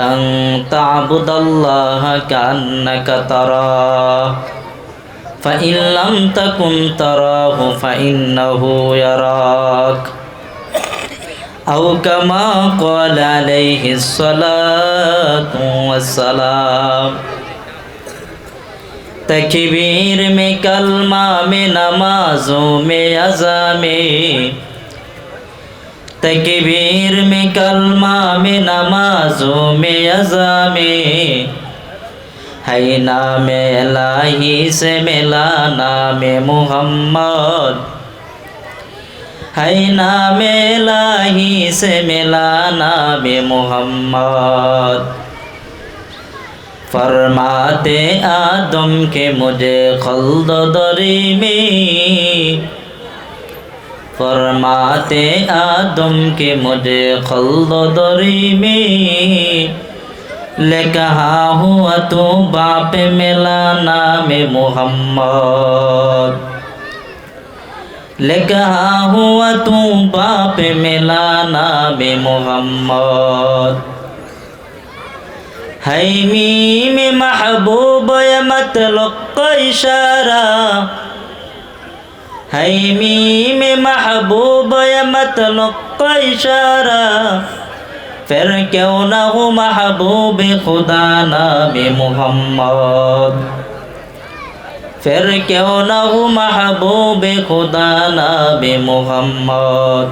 أن تعبد الله كأنك تراه فإن لم تكن تراه فإنه يراك أو كما قال عليه الصلاة والسلام تكبير میں کلمہ میں نمازوں میں عزا میں तकबीर में कलमा में नमाजों में अज़ा में है नाम इलाही से मिला नाम मोहम्मद है नाम इलाही से मिला नाम मोहम्मद फरमाते आदम के मुझे खल्द दरी में फरमाते आदम के मुझे खल्द दरी में ले कहा हुआ तू बाप मिला नाम मोहम्मद ले कहा हुआ तू बाप मिला नाम मोहम्मद है मीम महबूब मतलब इशारा হাই মিমে মাহবুব মতলক ইশারা। ফের কেউ না হো মাহবুব খুদা নামে মোহাম্মদ। ফের কেউ না হো মাহবুব খুদা নামে মোহাম্মদ।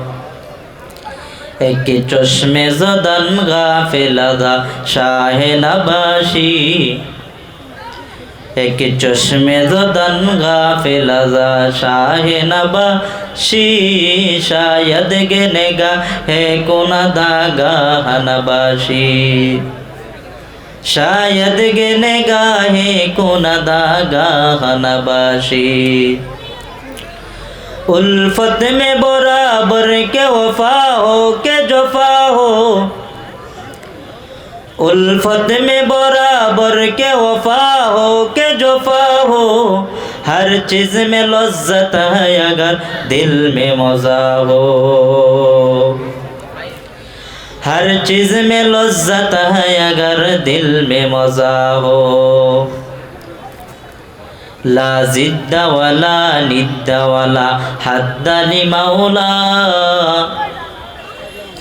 একে চশমে জদন গা ফেলাদা শাহে নবাসী একে চশমে দদন গা গাফিলাজা শাহে নবা শায়দ গেনেগা হে কোন দাগা হনবাসি শায়দ গেনেগা হে কোন দাগা হনবাসি উলফত মে বরাবর কে ওফা হো কে জফা হো उल्फत में बराबर के वफा हो के जफा हो हर चीज में लज्जत है अगर दिल में मजा हो हर चीज में लज्जत है अगर दिल में मजा हो ला जिद्द वला निद्द वला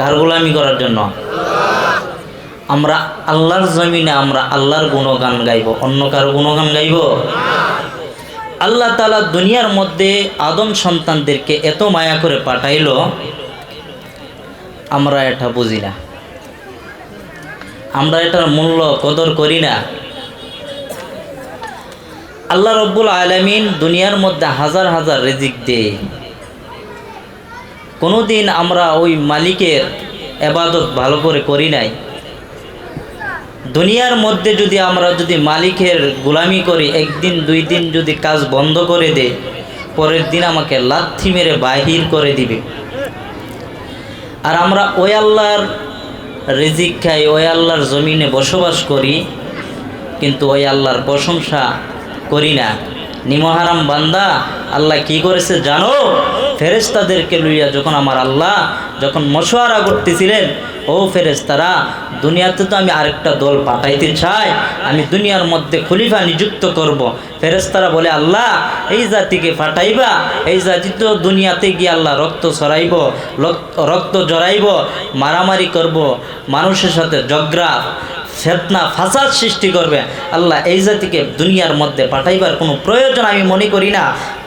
কার গোলামি করার জন্য? আমরা আল্লাহর জমিনে আমরা আল্লাহর গুণগান গাইব। অন্য কার গুণগান গাইব? আল্লাহ তালা দুনিয়ার মধ্যে আদম সন্তানদেরকে এত মায়া করে পাঠাইল, আমরা এটা বুঝি না। আমরা এটার মূল্য কদর করি না। আল্লাহ রব্বুল আলমিন দুনিয়ার মধ্যে হাজার হাজার রেজিক দেয়। কোনোদিন আমরা ওই মালিকের এবাদত ভালো করে করি নাই। দুনিয়ার মধ্যে যদি আমরা যদি মালিকের গোলামি করি, একদিন, দুই দিন যদি কাজ বন্ধ করে দে পরের দিন আমাকে লাথি মেরে বাহির করে দিবে। আর আমরা ওই আল্লাহর রিজিক খাই, ওই আল্লাহর জমিনে বসবাস করি, কিন্তু ওই আল্লাহর প্রশংসা করি না। নিমহারাম বান্দা, আল্লাহ কি করেছে জানো? ফেরেস্তাদেরকে লইয়া যখন আমার আল্লাহ যখন মশোয়ারা করতেছিলেন, ও ফেরেস্তারা দুনিয়াতে তো আমি আরেকটা দল পাঠাইতে চাই, আমি দুনিয়ার মধ্যে খলিফা নিযুক্ত করব। ফেরেস্তারা বলে, আল্লাহ, এই জাতিকে ফাটাইবা এই জাতি তো দুনিয়াতে গিয়ে আল্লাহ রক্ত ছড়াইব, রক্ত জড়াইব, মারামারি করব, মানুষের সাথে জগরা ফেতনা, ফাসাদ সৃষ্টি করবে। আল্লাহ এই জাতিকে দুনিয়ার মধ্যে পাঠাইবার কোনো প্রয়োজন আমি মনে করি না,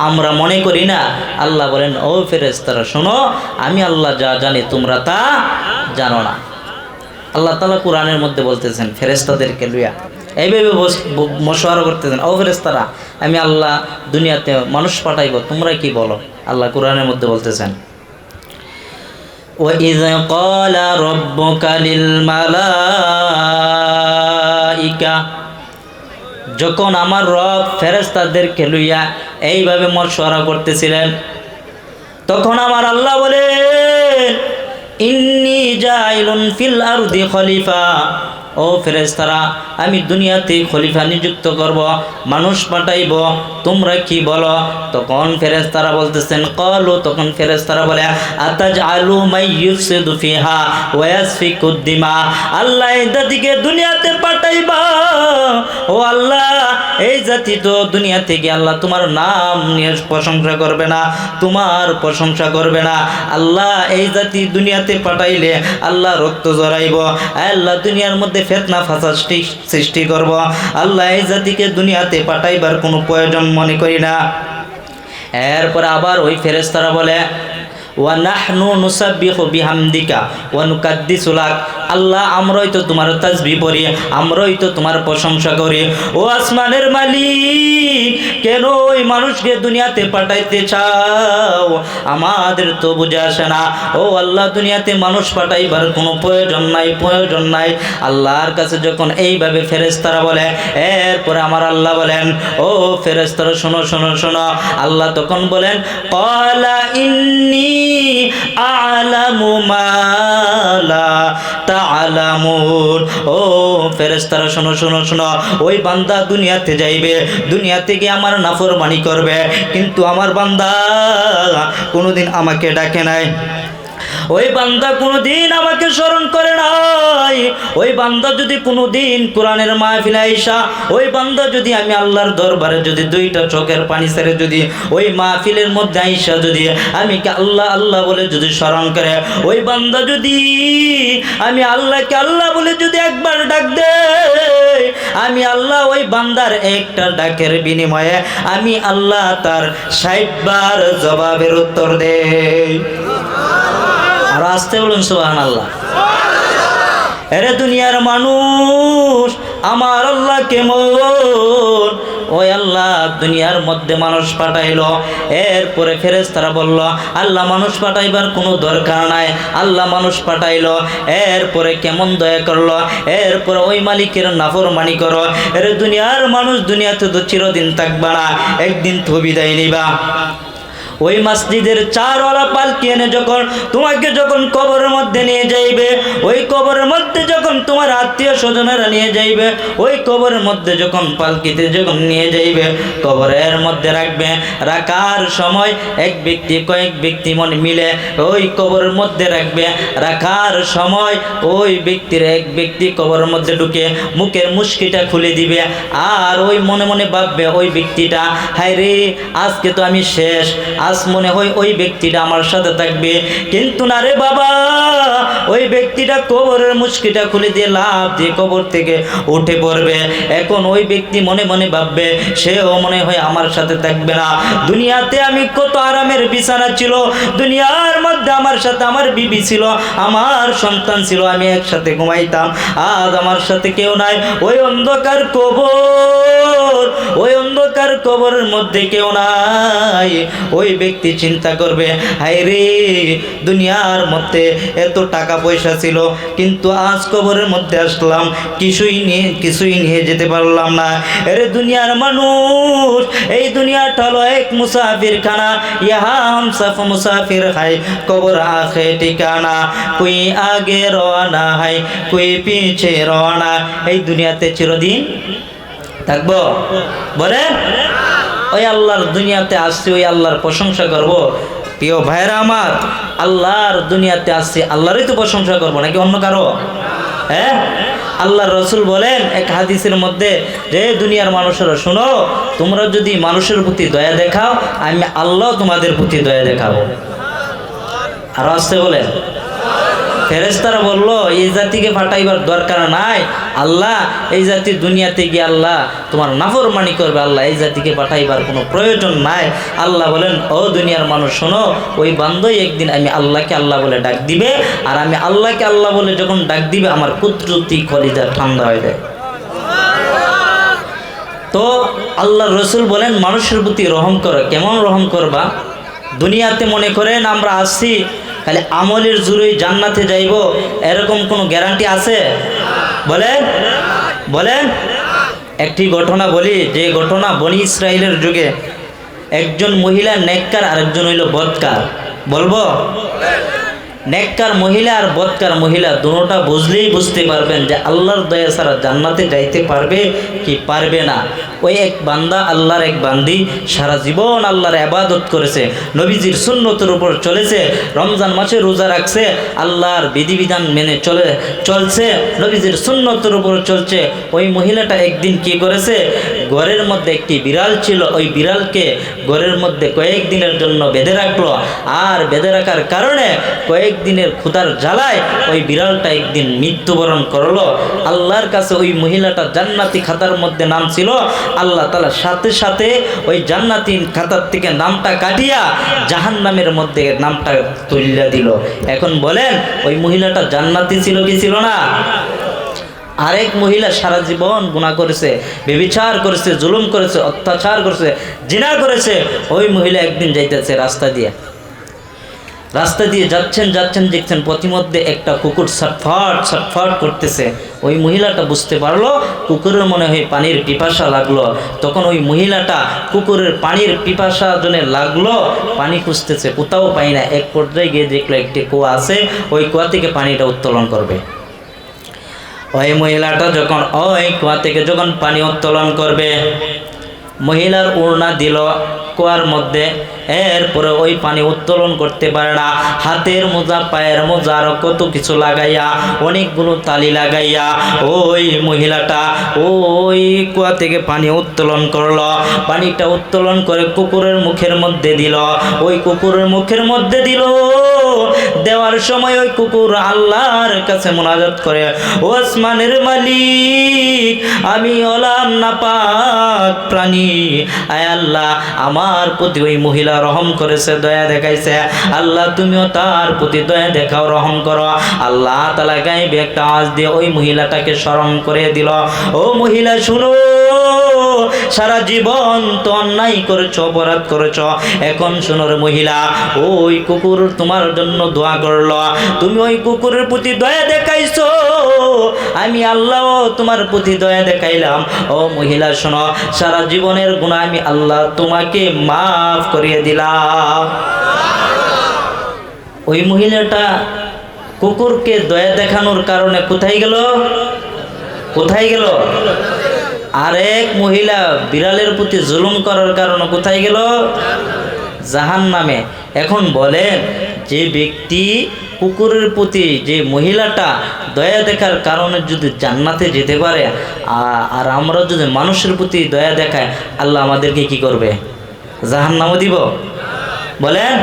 আমরা মনে করি না। আল্লাহ বলেন, ও ফেরেজ তারা শোনো, আমি আল্লাহ যা জানি তোমরা তা জানো না। আল্লাহ তালা কোরআনের মধ্যে বলতেছেন ফেরেস্তাদেরকে লুয়া এইভাবে মশওয়ারা করতেছেন, ও ফেরেস্তারা আমি আল্লাহ দুনিয়াতে মানুষ পাঠাইব, তোমরা কি বলো? আল্লাহ কোরআনের মধ্যে বলতেছেন وإذ قال ربك للملائكة যখন আমার রব ফেরেস্তাদেরকে লইয়া এইভাবে মশওয়ারা করতেছিলেন তখন আমার আল্লাহ বলেন ইন্নি জাইলুন ফিল আরদি খলিফা ও ফেরেস্তারা আমি দুনিয়াতে খলিফা নিযুক্ত করব, মানুষ পাঠাইব, তোমরা কি বলো? তখন ফেরেস্তারা বলতেছেন, কলু তখন ফেরেস্তারা বলে আতাজ আলু মাই ইউফসিদু ফিহা ওয়াসফিকুদ্দিমা আল্লাহ এই দুনিয়াতে পাঠাইবা। ও আল্লাহ, এই জাতি তো দুনিয়া থেকে আল্লাহ তোমার নাম নিয়ে প্রশংসা করবে না, তোমার প্রশংসা করবে না। আল্লাহ এই জাতি দুনিয়াতে পাঠাইলে আল্লাহ রক্ত জড়াইব আল্লাহ দুনিয়ার মধ্যে ফেতনা ফাসাদ সৃষ্টি- করব। আল্লাহ এই জাতিকে দুনিয়াতে পাঠাইবার কোনো প্রয়োজন মনে করি না। এরপরে আবার ওই ফেরেস্তারা বলে, ওয়া নাহনু নুসাব্বিহু বিহামদিকা ওয়া নুকাদ্দিসু লাক। আল্লাহ, আমরাই তো তোমার তাসবিহ পড়ি, আমরাই তো তোমার প্রশংসা করি। ও আসমানের মালিক, কেন ওই মানুষকে দুনিয়াতে পাঠাইতে চাও? আমাদের তো বুঝে আসে না। ও আল্লাহ, দুনিয়াতে মানুষ পাঠাইবার কোনো প্রয়োজন নাই প্রয়োজন নাই। আল্লাহর কাছে যখন এইভাবে ফেরেস্তারা বলে, এরপরে আমার আল্লাহ বলেন, ও ফেরেস্তারা শোনো শোনো শোনো। আল্লাহ তখন বলেন কলা ইন্নি আলামু মালা তালামুন ও ফেরেস্তারা শোনো শোনো শোনো। ওই বান্দা দুনিয়াতে যাইবে দুনিয়াতে গিয়ে আমার নাফরমানি করবে। কিন্তু আমার বান্দা কোনোদিন আমাকে ডাকে নাই। ওই বান্দা কোনোদিন আমাকে স্মরণ করে নাই। ওই বান্দা যদি কোনোদিন কোরআনের মাহফিলে আইসা, ওই বান্দা যদি আমি আল্লাহর দরবারে যদি দুইটা চোখের পানি ছেড়ে যদি ওই মাহফিলের মধ্যে আইসা যদি আমি আল্লাহ আল্লাহ বলে যদি স্মরণ করে, ওই বান্দা যদি আমি আল্লাহকে আল্লাহ বলে যদি একবার ডাক দে আমি আল্লাহ ওই বান্দার একটা ডাকের বিনিময়ে আমি আল্লাহ তার ষাটবার জবাবের উত্তর দেই। আর আসতে বলুন সুবাহান আল্লাহ এরে দুনিয়ার মানুষ, আমার আল্লাহ কেমন? ওই আল্লাহ দুনিয়ার মধ্যে মানুষ পাঠাইলো, এরপরে ফেরেস তারা বলল, আল্লাহ মানুষ পাঠাইবার কোনো দরকার নাই, আল্লাহ মানুষ পাঠাইলো, এরপরে কেমন দয়া করল, এরপরে ওই মালিকের নাফরমানি করো। এর দুনিয়ার মানুষ দুনিয়াতে তো চিরদিন থাকবা না, একদিন তো বিদায় নিবা। ওই মসজিদের চারওয়ালা পালকি এনে যখন তোমাকে যখন কবরের মধ্যে নিয়ে যাইবে, ওই কবরের মধ্যে যখন তোমার আত্মীয় স্বজনেরা নিয়ে যাইবে, ওই কবরের মধ্যে যখন পালকিতে যখন নিয়ে যাইবে, কবরের মধ্যে রাখবে। রাখার সময় এক ব্যক্তি কয়েক ব্যক্তি মনে মিলে ওই কবরের মধ্যে রাখবে। রাখার সময় ওই ব্যক্তির এক ব্যক্তি কবরের মধ্যে ঢুকে মুখের মুশকিটা খুলে দিবে আর ওই মনে মনে ভাববে, ওই ব্যক্তিটা হায় রে আজকে তো আমি শেষ, আজ মনে হয় ওই ব্যক্তিটা আমার সাথে থাকবে। কিন্তু না রে বাবা, ওই ব্যক্তিটা কবরের মুশকিটা খুলে দিয়ে লাভ দিয়ে কবর থেকে উঠে পড়বে। এখন ওই ব্যক্তি মনে মনে ভাববে, সেও মনে হয় আমার সাথে থাকবে না। দুনিয়াতে আমি কত আরামের বিছানা ছিল, দুনিয়ার মধ্যে আমার সাথে আমার বিবি ছিল, আমার সন্তান ছিল, আমি একসাথে ঘুমাইতাম। আজ আমার সাথে কেউ নাই, ওই অন্ধকার কবর, ওই অন্ধকার কবরের মধ্যে কেউ নাই। ওই ওই ব্যক্তি চিন্তা করবে, হায় রে, দুনিয়ার মধ্যে এত টাকা পয়সা ছিল, কিন্তু আজ কবরের মধ্যে আসলাম, কিছুই নিয়ে কিছুই নিয়ে যেতে পারলাম না। এরে দুনিয়ার মানুষ, এই দুনিয়াটা হলো এক মুসাফির খানা ইহা হাম সাফ মুসাফির হাই কবর আখে ঠিকানা, কুই আগে রওনা হাই কুই পিছে রওনা এই দুনিয়াতে চিরদিন থাকব। বলেন? ওই আল্লাহর দুনিয়াতে আসছি, ওই আল্লাহর প্রশংসা করব। প্রিয় ভাইরা আমার, আল্লাহর দুনিয়াতে আসছি, আল্লাহরই তো প্রশংসা করব, নাকি অন্য কারও? হ্যাঁ? আল্লাহ রসুল বলেন এক হাদিসের মধ্যে যে দুনিয়ার মানুষেরা, শোনো, তোমরা যদি মানুষের প্রতি দয়া দেখাও, আমি আল্লাহ তোমাদের প্রতি দয়া দেখাবো। আর আসতে বলেন ফেরেস্তারা বলল, এই জাতিকে ফাটাইবার দরকার নাই। আল্লাহ, এই জাতি দুনিয়াতে গিয়ে আল্লাহ তোমার নাফরমানি করবে। আল্লাহ, এই জাতিকে পাঠাইবার কোনো প্রয়োজন নাই। আল্লাহ বলেন, ও দুনিয়ার মানুষ, শোনো, ওই বান্ধই একদিন আমি আল্লাহকে আল্লাহ বলে ডাক দিবে, আর আমি আল্লাহকে আল্লাহ বলে যখন ডাক দিবে, আমার কুদরতি কলিজা ঠান্ডা হয়ে যায়। তো আল্লাহ রসুল বলেন, মানুষের প্রতি রহম করো। কেমন রহম করবা? দুনিয়াতে মনে করেন, আমরা আসছি খালি আমলের জুড়েই জান্নাতে যাইব, এরকম কোনো গ্যারান্টি আছে? বলেন বলেন। একটি ঘটনা বলি, যে ঘটনা বনি ইসরায়েলের যুগে একজন মহিলা নেককার, আরেকজন হইল বৎকার বলব? নেককার মহিলা আর বৎকার মহিলা দুটোটা বুঝলেই বুঝতে পারবেন যে আল্লাহর দয়া ছাড়া জান্নাতে যাইতে পারবে কি পারবে না। ওই এক বান্দা আল্লাহর এক বান্দি, সারা জীবন আল্লাহর আবাদত করেছে, নবীজির সুন্নতের উপর চলেছে, রমজান মাসে রোজা রাখছে, আল্লাহর বিধিবিধান মেনে চলে, চলছে, নবীজির সুন্নতের উপর চলছে। ওই মহিলাটা একদিন কি করেছে? ঘরের মধ্যে একটি বিড়াল ছিল, ওই বিড়ালকে ঘরের মধ্যে কয়েকদিনের জন্য বেঁধে রাখল। আর বেঁধে রাখার কারণে কয়েকদিনের ক্ষুধার জ্বালায় ওই বিড়ালটা একদিন মৃত্যুবরণ করল। আল্লাহর কাছে ওই মহিলাটা জান্নাতি খাতার মধ্যে নাম ছিল। আল্লাহ তালা সাথে সাথে ওই জান্নাতি খাতার থেকে নামটা কাটিয়া জাহান নামের মধ্যে নামটা তুলিয়া দিল। এখন বলেন, ওই মহিলাটা জান্নাতি ছিল কি ছিল না? আরেক মহিলা সারা জীবন গুণা করেছে, বেবিচার করেছে, জুলুম করেছে, অত্যাচার করেছে, জিনা করেছে। ওই মহিলা একদিন যাইতেছে রাস্তা দিয়ে। রাস্তা দিয়ে যাচ্ছেন যাচ্ছেন, দেখছেন প্রতিমধ্যে একটা কুকুর ছটফট ছটফট করতেছে। ওই মহিলাটা বুঝতে পারল, কুকুরের মনে হয় পানির পিপাসা লাগল। তখন ওই মহিলাটা কুকুরের পানির পিপাসা জন্য লাগল, পানি খুঁজতেছে, কোথাও পাই না। এক পর্যায়ে গিয়ে দেখল একটি কুয়া আছে, ওই কুয়া থেকে পানিটা উত্তোলন করবে। ওই মহিলাটা যখন, ওই কুয়া থেকে যখন পানি উত্তোলন করবে, মহিলার ওড়না দিল কুয়ার মধ্যে, এরপরে ওই পানি উত্তোলন করতে পারে না। হাতের মোজা, পায়ের মোজা, আরও কত কিছু লাগাইয়া, অনেকগুলো তালি লাগাইয়া ওই মহিলাটা ওই কুয়া থেকে পানি উত্তোলন করল। পানিটা উত্তোলন করে কুকুরের মুখের মধ্যে দিল। ওই কুকুরের মুখের মধ্যে দিল। দেওয়ার সময় ওই কুকুর আল্লাহর কাছে মোনাজাত করে, ও আসমানের মালিক, আমি অলাম না পাক প্রাণী। আয় আল্লাহ, আমার প্রতি ওই মহিলা রহম করেছে, দয়া দেখাইছে। আল্লাহ, তুমিও তার প্রতি দয়া দেখাও, রহম করো। আল্লাহ তালা গাইবে একটা আওয়াজ দিয়ে ওই মহিলাটাকে স্মরণ করে দিল। ও মহিলা, শুনো। সারা জীবন তো অন্যায় করেছ, অপরাধ করেছ। এখন শোনো রে মহিলা, ওই কুকুর তোমার জন্য দোয়া করল। তুমি ওই কুকুরের প্রতি দয়া দেখাইছো। আমি আল্লাহ তোমার প্রতি দয়া দেখাইলাম। ও মহিলা, শোনো, সারা জীবনের গুণা আমি আল্লাহ তোমাকে মাফ করিয়ে দিলাম। ওই মহিলাটা কুকুরকে দয়া দেখানোর কারণে কোথায় গেল? কোথায় গেল? আরেক মহিলা বিড়ালের প্রতি জুলুম করার কারণে কোথায় গেল? জাহান নামে এখন বলেন, যে ব্যক্তি কুকুরের প্রতি যে মহিলাটা দয়া দেখার কারণে যদি জান্নাতে যেতে পারে আর আমরা যদি মানুষের প্রতি দয়া দেখায়, আল্লাহ আমাদেরকে কি করবে? জাহান নামও দিব? বলেন?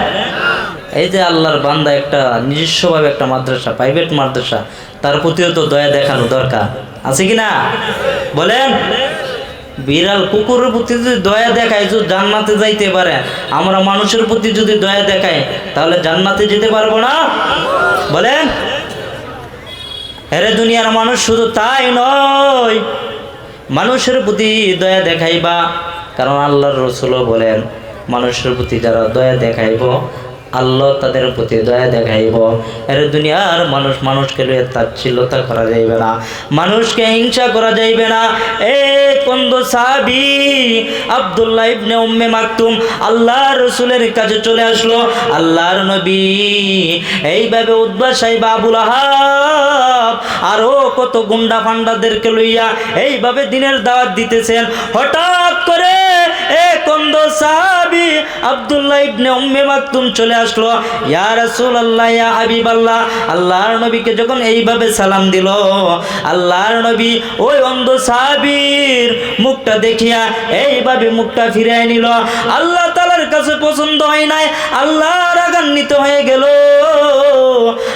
এই যে আল্লাহর বান্দা একটা নিজস্বভাবে একটা মাদ্রাসা প্রাইভেট মাদ্রাসা, তার প্রতিও তো দয়া দেখানো দরকার। আছে কি না বলেন। বিড়াল কুকুরের প্রতি যদি দয়া দেখায়, যদি জান্নাতে যাইতে পারে, আমরা মানুষের প্রতি যদি দয়া দেখাই তাহলে জান্নাতে যেতে পারব না? বলেন। হেরে দুনিয়ার মানুষ শুধু তাই নয়, মানুষের প্রতি দয়া দেখাইবা। কারণ আল্লাহর রসুলও বলেন, মানুষের প্রতি যারা দয়া দেখাইব আল্লাহ তাদের প্রতি দয়া দেখাইব। এর দুনিয়ার মানুষ মানুষকে লইয়া তাচ্ছিল্যতা করা যাইবে না, মানুষকে হিংসা করা যাইবে না। এ কন্দ সাহাবি আব্দুল্লাহ ইবনে উম্মে মাকতুম, আল্লাহর রসুলের কাছে চলে আসলো। আল্লাহর নবী এইভাবে উদ্বা সাহেব আবুল আহাব আরও কত গুন্ডা ফান্ডাদেরকে লইয়া এইভাবে দিনের দাওয়াত দিতেছেন। হঠাৎ করে এ উম্মে চলে আসলো। ইয়া যখন এইভাবে সালাম দিল ওই অন্ধ মুখটা দেখিয়া এইভাবে মুখটা নিল। আল্লাহ তাআলার কাছে পছন্দ হয় নাই, আল্লাহ রাগান্বিত হয়ে গেল।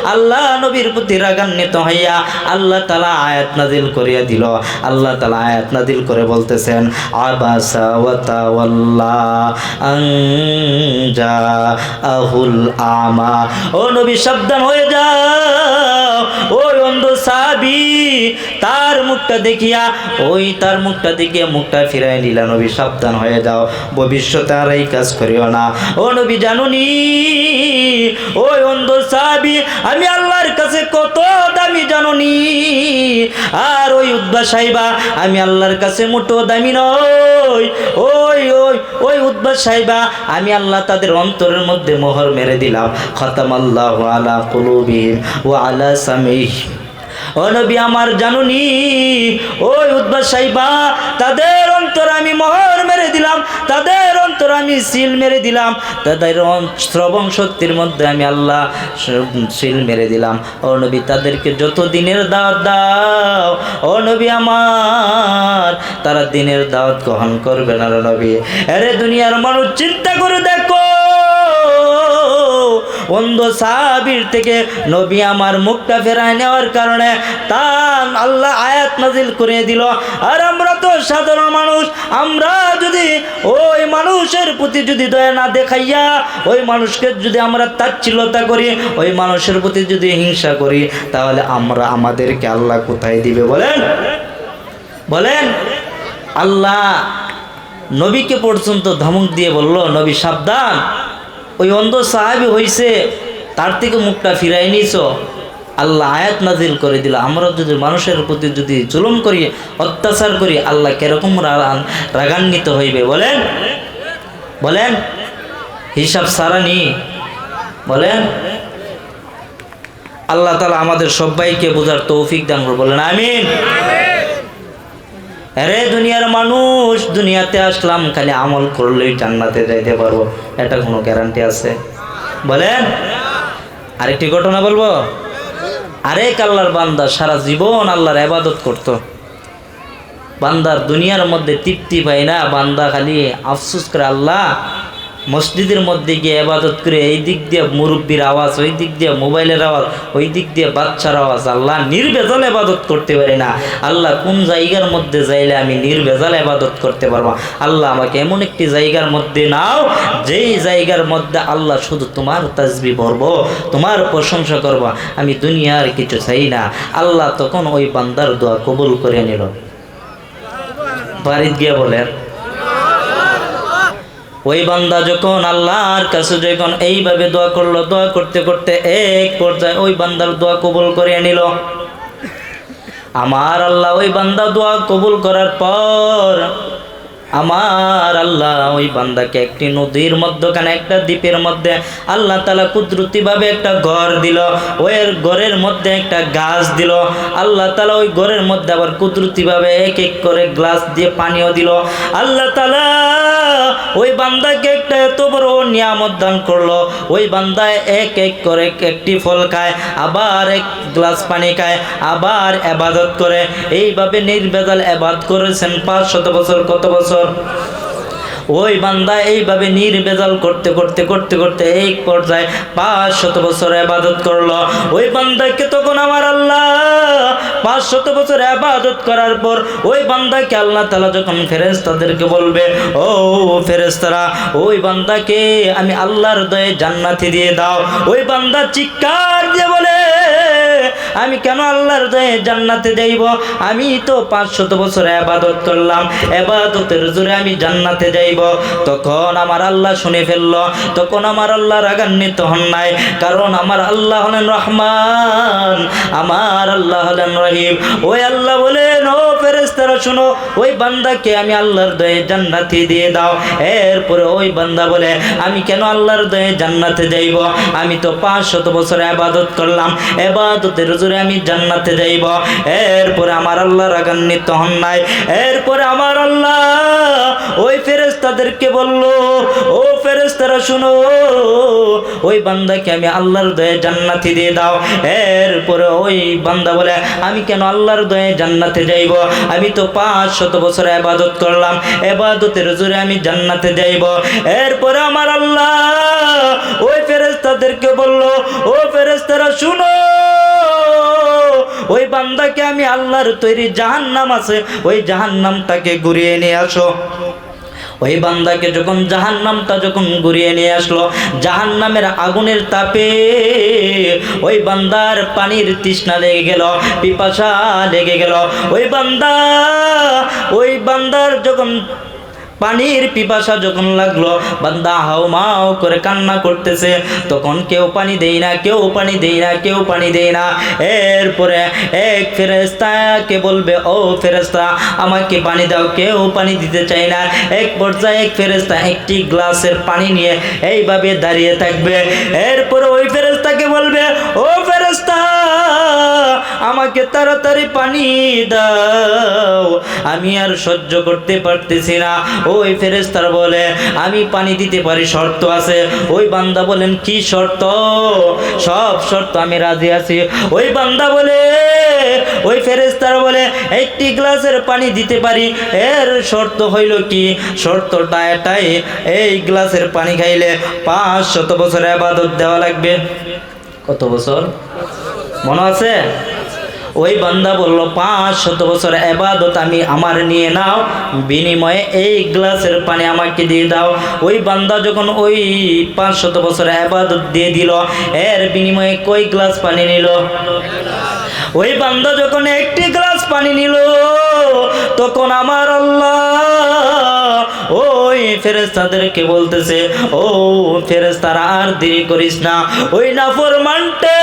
আল্লাহ নবীর প্রতি রাগান্বিত হইয়া আল্লাহ তালা আয়াত নাজিল করিয়া দিল। আল্লাহ তালা আয়াত নাজিল করে বলতেছেন আহুল আমা। ও নবী, সাবধান হয়ে যাও। ওই অন্ধ সাবি তার মুখটা দেখিয়া, ওই তার মুখটা দেখিয়া মুখটা ফিরাই নিলা নবী, সাবধান হয়ে যাও, ভবিষ্যতে আর এই কাজ করিও না। ও নবী জানুনি, ওই অন্ধ সাহাবি, আমি আল্লাহর কাছে কত দামি জানুনি। আর ওই উদ্বা সাহেবা আমি আল্লাহর কাছে মোটো দামি নই। ওই ওই ওই উদ্বা সাহেবা আমি আল্লাহ তাদের অন্তরের মধ্যে মোহর মেরে দিলাম। খতাম আল্লাহ আলা কুলুবিহিম ওয়া আলা সামিহিম ও নবী আমার জানুনি ওই উদ্বা সাইবা, তাদের অন্তর আমি মোহর মেরে দিলাম, তাদের অন্তর আমি সিল মেরে দিলাম, তাদের শ্রবণ শক্তির মধ্যে আমি আল্লাহ সিল মেরে দিলাম। ও নবী, তাদেরকে যত দিনের দাওয়াত দাও, ও নবী আমার, তারা দিনের দাওয়াত গ্রহণ করবে না নবী। আরে দুনিয়ার মানুষ চিন্তা করে দেখো অন্ধ সাহাবির থেকে নবী আমার মুখটা ফেরায় নেওয়ার কারণে তার আল্লাহ আয়াত নাজিল করে দিল। আর আমরা তো সাধারণ মানুষ, আমরা যদি ওই মানুষের প্রতি যদি দয়া না দেখাইয়া ওই মানুষকে যদি আমরা তাচ্ছিলতা করি, ওই মানুষের প্রতি যদি হিংসা করি, তাহলে আমরা আমাদেরকে আল্লাহ কোথায় দিবে বলেন? বলেন, আল্লাহ নবীকে পর্যন্ত ধমক দিয়ে বলল, নবী, সাবধান। ওই অন্ধ সাহাবি হইছে, তার থেকে মুখটা ফিরাই নিছ আল্লাহ আয়াত নাজিল করে দিল, আমরা যদি মানুষের প্রতি যদি জুলুম করি, অত্যাচার করি, আল্লাহ কীরকম রাগান্বিত হইবে, বলেন? বলেন? হিসাব সারানি বলেন? আল্লাহ তালা আমাদের সবাইকে বোঝার তৌফিক দান বলেন, আমিন। আরে দুনিয়ার মানুষ, দুনিয়াতে আসলাম, খালি আমল করলেই জান্নাতে যাইতে পারব। এটা কোনো গ্যারান্টি আছে? বলেন। আরেকটি ঘটনা বলব? আরেক আল্লাহর বান্দা, সারা জীবন আল্লাহর আবাদত করত। বান্দার দুনিয়ার মধ্যে তৃপ্তি পায় না, বান্দা খালি আফসুস করে, আল্লাহ মসজিদের মধ্যে গিয়ে আবাদত করে এই দিক দিয়ে মুরব্বীর আওয়াজ, ওই দিক দিয়ে মোবাইলের আওয়াজ, ওই দিক দিয়ে বাচ্চার আওয়াজ, আল্লাহ নির্বেজাল আবাদত করতে পারি না। আল্লাহ কোন জায়গার মধ্যে যাইলে আমি নির্বেজাল আবাদত করতে পারব? আল্লাহ আমাকে এমন একটি জায়গার মধ্যে নাও, যেই জায়গার মধ্যে আল্লাহ শুধু তোমার তাজবি ভরব তোমার প্রশংসা করব। আমি দুনিয়ার কিছু চাই না। আল্লাহ তখন ওই বান্দার দোয়া কবুল করে নিল। বাড়িতে গিয়ে বলেন ওই বান্দা যখন আল্লাহর কাছে যখন এইভাবে দোয়া করল, দোয়া করতে করতে এক পর্যায়ে ওই বান্দার দোয়া কবুল করে নিল। আমার আল্লাহ ওই বান্দা দোয়া কবুল করার পর আমার আল্লাহ ওই বান্দাকে একটি নদীর মধ্যখানে, একটা দ্বীপের মধ্যে আল্লাহ তালা কুদরতিভাবে একটা ঘর দিল ওই ঘরের মধ্যে একটা গাছ দিল। আল্লাহ তালা ওই ঘরের মধ্যে আবার কুদরতিভাবে এক এক করে গ্লাস দিয়ে পানিও দিল। আল্লাহ তালা ওই বান্দাকে একটা এত বড় নিয়ামত দান করল। ওই বান্দায় এক এক করে একটি ফল খায়, আবার এক গ্লাস পানি খায়, আবার আবাদত করে। এইভাবে নির্বেজাল আবাদ করেছেন পাঁচ শত বছর, কত বছর? ওই বান্দা এইভাবে নির্বেজাল করতে করতে করতে করতে এই পর্যায়ে পাঁচ শত বছর আবাদত করল। ওই বান্দাকে তখন আমার আল্লাহ পাঁচ শত বছর আবাদত করার পর ওই বান্দাকে আল্লাহ তালা যখন ফেরেস্তাদেরকে বলবে, ও ফেরেস্তারা ওই বান্দাকে আমি আল্লাহর দয়ে জান্নাতি দিয়ে দাও। ওই বান্দা চিৎকার দিয়ে বলে আমি কেন আল্লাহর দয়ে জান্নাতে যাইব? আমি তো পাঁচ শত বছর আবাদত করলাম। আবাদতের জোরে আমি জান্নাতে যাইব। তখন আমার আল্লাহ শুনে ফেলল, তখন আমার আল্লাহ রাগান্বিত হন নাই। কারণ আমার আল্লাহ হলেন রহমান, আমার আল্লাহ হলেন রহিম। ওই আল্লাহ বলেন, ও ফেরেস্তারা শুনো, ওই বান্দাকে আমি আল্লাহর দয়ে জান্নাতি দিয়ে দাও। এরপরে ওই বান্দা বলে, আমি কেন আল্লাহর দয়ে জান্নাতে যাইব? আমি তো পাঁচ শত বছর আবাদত করলাম। এবাদতের জোরে আমি জান্নাতে যাইব। এরপরে আমার আল্লাহ রাগান্বিত হন নাই। এরপরে আমার আল্লাহ ওই ফেরেস্তাদেরকে বলল, ও ফেরেস্তারা শুনো, ওই বান্দাকে আমি আল্লাহর দয়ে জান্নাতি দিয়ে দাও। এরপরে ওই বান্দা বলে, আমি কেন আল্লাহর দয়ে জান্নাতে যাইব? আমি তো পাঁচ শত বছর আবাদত করলাম। এবাদতের জোরে আমি জান্নাতে যাইব। এরপরে আমার আল্লাহ ওই ফেরেস্তাদেরকে বলল, ও ফেরেস্তারা শুনো ওই বান্দাকে আমি আল্লাহর তৈরি জাহান্নাম আছে, ওই জাহান্নামটাকে ঘুরিয়ে নিয়ে আসো। ওই বান্দাকে যখন জাহান্নামটা যখন ঘুরিয়ে নিয়ে আসলো, জাহান্নামের আগুনের তাপে ওই বান্দার পানির তৃষ্ণা লেগে গেল, পিপাসা লেগে গেল। ওই বান্দা, ওই বান্দার যখন পানির পিপাসা যখন লাগল, বান্দা হাও মাও করে কান্না করতেছে। তখন কেউ পানি দেই না, কেউ পানি দেই না, কেউ পানি দেই না। এরপরে এক ফেরেস্তাকে বলবে, ও ফেরেস্তা আমাকে পানি দাও, কেউ পানি দিতে চায় না। এক পর্যায়ে এক ফেরেস্তা একটি গ্লাসের পানি নিয়ে এইভাবে দাঁড়িয়ে থাকবে। এরপরে ওই ফেরেস্তাকে বলবে, ও ফেরেস্তা আমাকে তাড়াতাড়ি পানি দাও। আমি আর সহ্য করতে পারতেছি না। ওই ফেরেস্তার বলে, আমি পানি দিতে পারি, শর্ত আছে। ওই বান্দা বলেন, কি শর্ত? সব শর্ত, আমি রাজি আছি। ওই বান্দা বলে, ওই ফেরেস্তার বলে, একটি গ্লাসের পানি দিতে পারি, এর শর্ত হইল কি? শর্তটা এটাই, এই গ্লাসের পানি খাইলে পাঁচ শত বছর আবাদত দেওয়া লাগবে। কত বছর? মনে আছে? ওই বান্দা বলল পাঁচ শত বছর এবাদত আমি আমার নিয়ে নাও, বিনিময়ে এই গ্লাসের পানি আমাকে দিয়ে দাও। ওই বান্দা যখন ওই পাঁচ শত বছর এবাদত দিয়ে দিল, এর বিনিময়ে কই গ্লাস পানি নিল? ওই বান্দা যখন একটি গ্লাস পানি নিল, তখন আমার আল্লাহ ওই ফেরেস্তাদেরকে বলতেছে, ও ফেরেস্তারা আর দেরি করিস না। ওই নাফরমানটে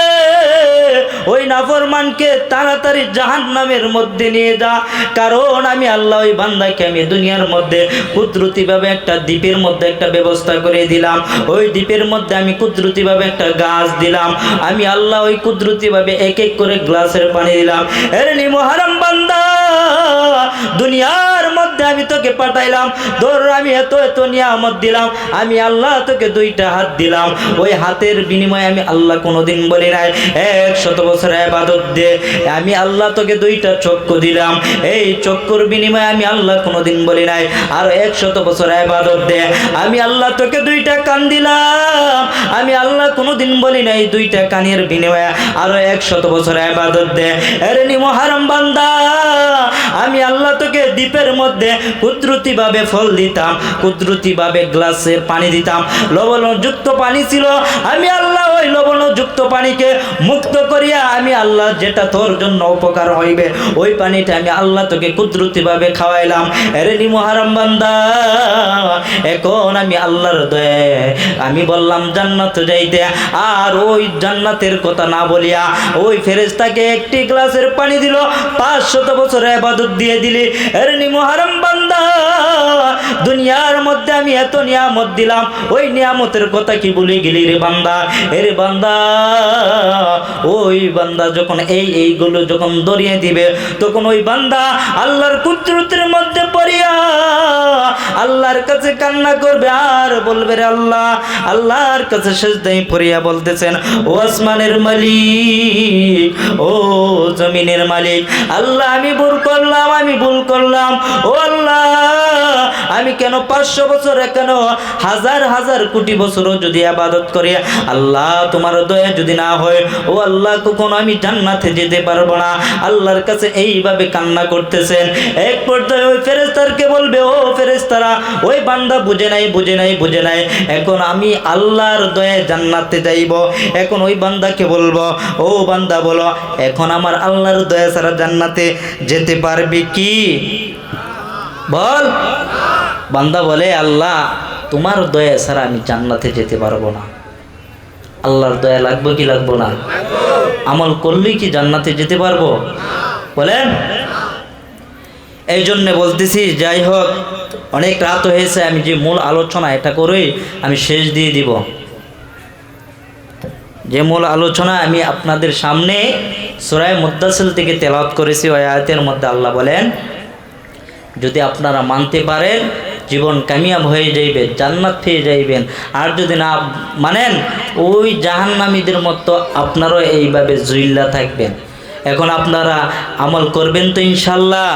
ওই নাফরমানকে তাড়াতাড়ি জাহান নামের মধ্যে নিয়ে যা। কারণ আমি আল্লাহ ওই বান্দাকে আমি দুনিয়ার মধ্যে কুদরতিভাবে একটা দ্বীপের মধ্যে একটা ব্যবস্থা করে দিলাম। ওই দ্বীপের মধ্যে আমি কুদরতিভাবে একটা গাছ দিলাম। আমি আল্লাহ ওই কুদরতিভাবে এক এক করে গ্লাসের পানি দিলাম। এর নি বান্দা, দুনিয়ার মধ্যে আমি তোকে পাঠাইলাম। ধর আমি এত এত নিয়ামত দিলাম। আমি আল্লাহ তোকে দুইটা হাত দিলাম। ওই হাতের বিনিময়ে আমি আল্লাহ কোনোদিন বলি নাই, এক শত বছর আবাদত দে। আমি আল্লাহ তোকে দুইটা চক্ষু দিলাম। এই চক্ষুর বিনিময়ে আমি আল্লাহ কোনোদিন বলি নাই, আর এক শত বছর আবাদত দে। আমি আল্লাহ তোকে দুইটা কান দিলাম। আমি আল্লাহ কোনোদিন বলি নাই দুইটা কানের বিনিময়ে, আরও এক শত বছর আবাদত দে। এরে নি মহারম বান্দা, আমি আল্লাহ তোকে দ্বীপের মধ্যে কুদরতি ভাবে ফল দিতাম কুদরতিভাবে গ্লাসের পানি দিতাম। লবণ যুক্ত পানি ছিল আমি আল্লাহ ওই লবণ যুক্ত পানিকে মুক্ত করিয়া আমি আল্লাহ যেটা তোর জন্য উপকার হইবে, ওই পানিটা আমি আল্লাহ তোকে কুদরতি ভাবে খাওয়াইলাম। এরে নি মহারাম বান্দা, এখন আমি আল্লাহর দয়ে, আমি বললাম জান্নাত যাইতে, আর ওই জান্নাতের কথা না বলিয়া ওই ফেরেস্তাকে একটি গ্লাসের পানি দিল পাঁচ শত বছর আবাদত দিয়ে দিলি। এরে নি মহারাম বান্দা, দুনিয়ার মধ্যে আমি এত নিয়ামত দিলাম, ওই নিয়ামতের কথা কি বলে গেলি রে বান্দা? এরে বান্দা, ওই বান্দা যখন এই এইগুলো যখন দরিয়ে দিবে, তখন ওই বান্দা আল্লাহর কুদরতের মধ্যে পড়িয়া আল্লাহর কাছে কান্না করবে আর বলবে রে আল্লাহ, আল্লাহর কাছে সেজদাই পড়িয়া বলতেছেন, ও আসমানের মালিক, ও জমিনের মালিক, আল্লাহ আমি ভুল করলাম, আমি ভুল করলাম, ও আল্লাহ, আমি কেন পাঁচশো বছর কেন হাজার হাজার কোটি বছরও যদি আবাদত করি, আল্লাহ তোমার দয়া যদি না হয়, ও আল্লাহ কখনো আমি জান্নাতে যেতে পারব না। আল্লাহর কাছে এইভাবে কান্না করতেছেন। এক পর্যায়ে ওই ফেরেস্তারকে বলবে, ও ফেরেস্তারা ওই বান্দা বুঝে নাই বুঝে নাই বুঝে নাই। এখন আমি আল্লাহর দয়ায় জান্নাতে যাইব। এখন ওই বান্দাকে বলব, ও বান্দা বলো, এখন আমার আল্লাহর দয়া ছাড়া জান্নাতে যেতে পারবে কি? বল। বান্দা বলে, আল্লাহ, তোমার দয়া ছাড়া আমি জান্নাতে যেতে পারব না। আল্লাহর দয়া লাগবে কি লাগবো না? আমল করলেই কি জান্নাতে যেতে পারব? বলেন। এই জন্য বলতেছি, যাই হোক অনেক রাত হয়েছে, আমি যে মূল আলোচনা এটা করেই আমি শেষ দিয়ে দিব। যে মূল আলোচনা আমি আপনাদের সামনে সুরায় মুদাসিল থেকে তেলাওয়াত করেছি, ওই আয়াতের মধ্যে আল্লাহ বলেন, যদি আপনারা মানতে পারেন, জীবন কামিয়াব হয়ে যাইবে, জান্নাত পেয়ে যাইবেন। আর যদি না মানেন, ওই জাহান্নামীদের মতো আপনারও এইভাবে জুইল্লা থাকবেন এখন আপনারা আমল করবেন তো ইনশাল্লাহ?